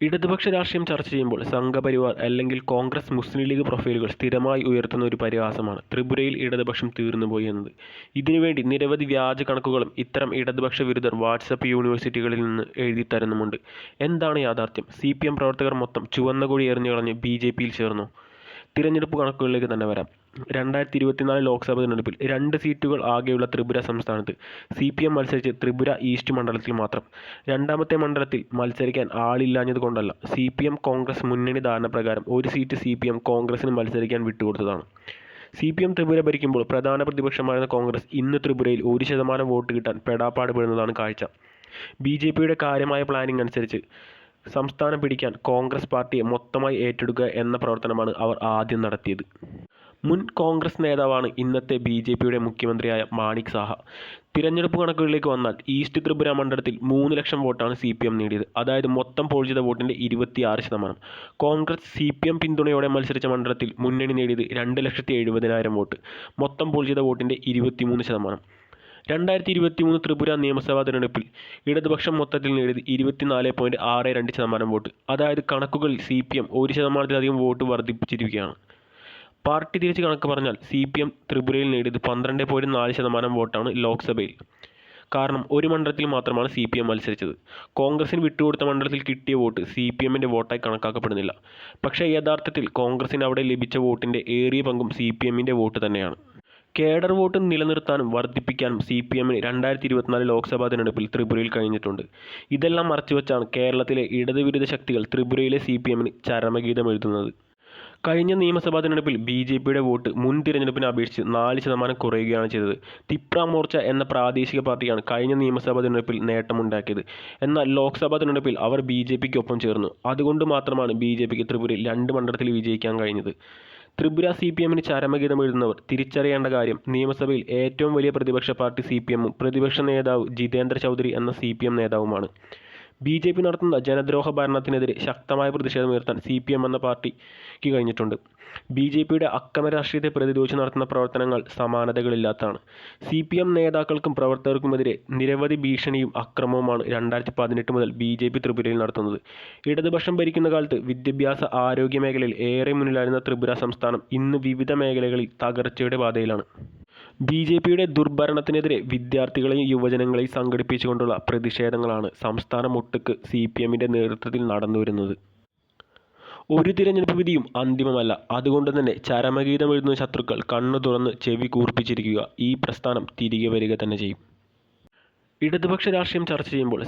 ഇടതുപക്ഷ രാഷ്ട്രീയം ചർച്ച ചെയ്യുമ്പോൾ സംഘപരിവാർ അല്ലെങ്കിൽ കോൺഗ്രസ് മുസ്ലിം ലീഗ് പ്രൊഫൈലുകൾ സ്ഥിരമായി ഉയർത്തുന്ന ഒരു പരിഹാസമാണ് ത്രിപുരയിൽ ഇടതുപക്ഷം തീർന്നുപോയി എന്നത്. ഇതിനുവേണ്ടി നിരവധി വ്യാജ കണക്കുകളും ഇത്തരം ഇടതുപക്ഷ വിരുദ്ധർ വാട്സപ്പ് യൂണിവേഴ്സിറ്റികളിൽ നിന്ന് എഴുതി തരുന്നുമുണ്ട്. എന്താണ് യാഥാർത്ഥ്യം? സി പ്രവർത്തകർ മൊത്തം ചുവന്ന കൊടി എറിഞ്ഞു കളഞ്ഞ് ബി ചേർന്നു. തിരഞ്ഞെടുപ്പ് കണക്കുകളിലേക്ക് തന്നെ വരാം. രണ്ടായിരത്തി ഇരുപത്തിനാല് ലോക്സഭാ തിരഞ്ഞെടുപ്പിൽ രണ്ട് സീറ്റുകൾ ആകെയുള്ള ത്രിപുര സംസ്ഥാനത്ത് സി പി എം മത്സരിച്ച് ത്രിപുര ഈസ്റ്റ് മണ്ഡലത്തിൽ മാത്രം. രണ്ടാമത്തെ മണ്ഡലത്തിൽ മത്സരിക്കാൻ ആളില്ലാഞ്ഞത് കൊണ്ടല്ല സി പി എം കോൺഗ്രസ് മുന്നണി ധാരണപ്രകാരം ഒരു സീറ്റ് സി പി എം കോൺഗ്രസിന് മത്സരിക്കാൻ വിട്ടുകൊടുത്തതാണ്. സി പി എം ത്രിപുര ഭരിക്കുമ്പോൾ പ്രധാന പ്രതിപക്ഷമായിരുന്ന കോൺഗ്രസ് ഇന്ന് ത്രിപുരയിൽ ഒരു ശതമാനം വോട്ട് കിട്ടാൻ പെടാപ്പാട് പെടുന്നതാണ് കാഴ്ച. ബി ജെ പിയുടെ കാര്യമായ പ്ലാനിംഗ് അനുസരിച്ച് സംസ്ഥാനം പിടിക്കാൻ കോൺഗ്രസ് പാർട്ടിയെ മൊത്തമായി ഏറ്റെടുക്കുക എന്ന പ്രവർത്തനമാണ് അവർ ആദ്യം നടത്തിയത്. മുൻ കോൺഗ്രസ് നേതാവാണ് ഇന്നത്തെ ബി ജെ പിയുടെ മുഖ്യമന്ത്രിയായ മാണിക് സാഹ. തിരഞ്ഞെടുപ്പ് കണക്കുകളിലേക്ക് വന്നാൽ ഈസ്റ്റ് ത്രിപുര മണ്ഡലത്തിൽ മൂന്ന് ലക്ഷം വോട്ടാണ് സി പി എം നേടിയത്. അതായത് മൊത്തം പോൾ ചെയ്ത വോട്ടിന്റെ ഇരുപത്തിയാറ് ശതമാനം. കോൺഗ്രസ് സി പി എം പിന്തുണയോടെ മത്സരിച്ച മണ്ഡലത്തിൽ മുന്നണി നേടിയത് രണ്ട് ലക്ഷത്തി എഴുപതിനായിരം വോട്ട്. മൊത്തം പോൾ ചെയ്ത വോട്ടിന്റെ ഇരുപത്തിമൂന്ന് ശതമാനം. രണ്ടായിരത്തി ഇരുപത്തി മൂന്ന് ത്രിപുര നിയമസഭാ തിരഞ്ഞെടുപ്പിൽ ഇടതുപക്ഷം മൊത്തത്തിൽ നേടിയത് ഇരുപത്തിനാല് പോയിന്റ് ആറ് രണ്ട് ശതമാനം വോട്ട്. അതായത് കണക്കുകൾ സി പി എം ഒരു ശതമാനത്തിലധികം വോട്ട് വർദ്ധിപ്പിച്ചിരിക്കുകയാണ്. പാർട്ടി തിരിച്ച് കണക്ക് പറഞ്ഞാൽ സി പി എം ത്രിപുരയിൽ നേടിയത് പന്ത്രണ്ട് പോയിന്റ് നാല് ശതമാനം വോട്ടാണ് ലോക്സഭയിൽ. കാരണം ഒരു മണ്ഡലത്തിൽ മാത്രമാണ് സി പി എം മത്സരിച്ചത്. കോൺഗ്രസിന് വിട്ടുകൊടുത്ത മണ്ഡലത്തിൽ കിട്ടിയ വോട്ട് സി പി എമ്മിന്റെ വോട്ടായി കണക്കാക്കപ്പെടുന്നില്ല. പക്ഷേ യഥാർത്ഥത്തിൽ കോൺഗ്രസിന് അവിടെ ലഭിച്ച വോട്ടിന്റെ ഏറിയ പങ്കും സി പി എമ്മിന്റെ വോട്ട് തന്നെയാണ്. കേഡർ വോട്ട് നിലനിർത്താനും വർദ്ധിപ്പിക്കാനും സി പി എമ്മിന് രണ്ടായിരത്തി ഇരുപത്തിനാല് ലോക്സഭാ തിരഞ്ഞെടുപ്പിൽ ത്രിപുരയിൽ കഴിഞ്ഞിട്ടുണ്ട്. ഇതെല്ലാം മറച്ചുവെച്ചാണ് കേരളത്തിലെ ഇടതുവിരുദ്ധ ശക്തികൾ ത്രിപുരയിലെ സി പി എമ്മിന് ചരമഗീതം എഴുതുന്നത്. കഴിഞ്ഞ നിയമസഭാ തിരഞ്ഞെടുപ്പിൽ ബി ജെ പിയുടെ വോട്ട് മുൻ തിരഞ്ഞെടുപ്പിനെ അപേക്ഷിച്ച് നാല് ശതമാനം കുറയുകയാണ് ചെയ്തത്. തിപ്ര മോർച്ച എന്ന പ്രാദേശിക പാർട്ടിയാണ് കഴിഞ്ഞ നിയമസഭാ തിരഞ്ഞെടുപ്പിൽ നേട്ടമുണ്ടാക്കിയത്. എന്നാൽ ലോക്സഭാ തിരഞ്ഞെടുപ്പിൽ അവർ ബി ജെ പിക്കൊപ്പം ചേർന്നു. അതുകൊണ്ട് മാത്രമാണ് ബി ജെ പിക്ക് ത്രിപുരയിൽ രണ്ട് മണ്ഡലത്തിൽ വിജയിക്കാൻ കഴിഞ്ഞത്. ത്രിപുര സി പി എമ്മിന് ചരമഗീതം എഴുതുന്നവർ തിരിച്ചറിയേണ്ട കാര്യം നിയമസഭയിൽ ഏറ്റവും വലിയ പ്രതിപക്ഷ പാർട്ടി സി പി എമ്മും പ്രതിപക്ഷ നേതാവ് ജിതേന്ദ്ര ചൗധരി എന്ന സി പി എം നേതാവുമാണ്. ബി ജെ പി നടത്തുന്ന ജനദ്രോഹ ഭരണത്തിനെതിരെ ശക്തമായ പ്രതിഷേധമുയർത്താൻ സി പി എം എന്ന പാർട്ടിക്ക് കഴിഞ്ഞിട്ടുണ്ട്. ബി ജെ പിയുടെ അക്രമ രാഷ്ട്രീയത്തെ പ്രതിരോധിച്ച് നടത്തുന്ന പ്രവർത്തനങ്ങൾ സമാനതകളില്ലാത്തതാണ്. സി പി എം നേതാക്കൾക്കും പ്രവർത്തകർക്കുമെതിരെ നിരവധി ഭീഷണിയും അക്രമവുമാണ് രണ്ടായിരത്തി പതിനെട്ട് മുതൽ ബി ജെ പി ത്രിപുരയിൽ നടത്തുന്നത്. ഇടതുപക്ഷം ഭരിക്കുന്ന കാലത്ത് വിദ്യാഭ്യാസ ആരോഗ്യ മേഖലയിൽ ഏറെ മുന്നിലായിരുന്ന ത്രിപുര സംസ്ഥാനം ഇന്ന് വിവിധ മേഖലകളിൽ തകർച്ചയുടെ പാതയിലാണ്. ബി ജെ പിയുടെ ദുർഭരണത്തിനെതിരെ വിദ്യാർത്ഥികളെയും യുവജനങ്ങളെയും സംഘടിപ്പിച്ചുകൊണ്ടുള്ള പ്രതിഷേധങ്ങളാണ് സംസ്ഥാനം ഒട്ടുക്ക് സി പി എമ്മിന്റെ നേതൃത്വത്തിൽ നടന്നുവരുന്നത്. ഒരു തിരഞ്ഞെടുപ്പ് വിധിയും അന്തിമമല്ല. അതുകൊണ്ട് തന്നെ ചരമഗീതം എഴുതുന്ന ശത്രുക്കൾ കണ്ണു തുറന്ന് ചെവി കൂർപ്പിച്ചിരിക്കുക ഈ പ്രസ്ഥാനം തിരികെ വരിക തന്നെ ചെയ്യും. ഇടതുപക്ഷ രാഷ്ട്രീയം ചർച്ച ചെയ്യുമ്പോൾ